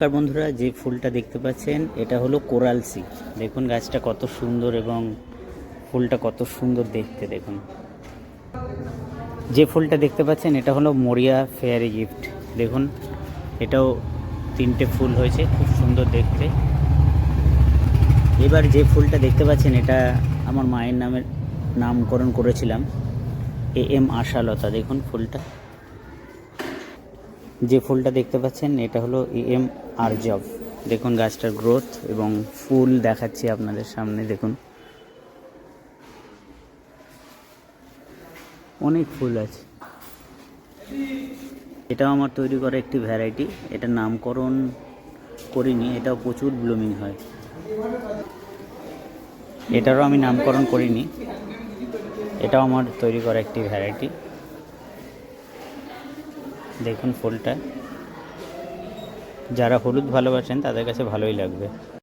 নমস্কার বন্ধুরা, যে ফুলটা দেখতে পাচ্ছেন, এটা হলো কোরাল সি। দেখুন গাছটা কত সুন্দর এবং ফুলটা কত সুন্দর দেখতে, দেখুন। যে ফুলটা দেখতে পাচ্ছেন, এটা হলো মরিয়া ফেয়ারি গিফট। দেখুন, এটাও তিনটে ফুল হয়েছে, খুব সুন্দর দেখতে। এবার যে ফুলটা দেখতে পাচ্ছেন, এটা আমার মায়ের নামের নামকরণ করেছিলাম, এ এম আশালতা। দেখুন ফুলটা। যে ফুলটা দেখতে পাচ্ছেন, এটা হলো এম আরজব দেখুন গাছটার গ্রোথ এবং ফুল দেখাচ্ছি আপনাদের সামনে, দেখুন। অনেক ফুল আছে। এটাও আমার তৈরি করা একটি ভ্যারাইটি এটা নামকরণ করিনি, এটাও প্রচুর ব্লুমিং হয়। এটারও আমি নামকরণ করিনি, এটাও আমার তৈরি করা একটি ভ্যারাইটি দেখুন ফুলটা। যারা হলুদ ভালোবাসেন তাদের কাছে ভালোই লাগবে।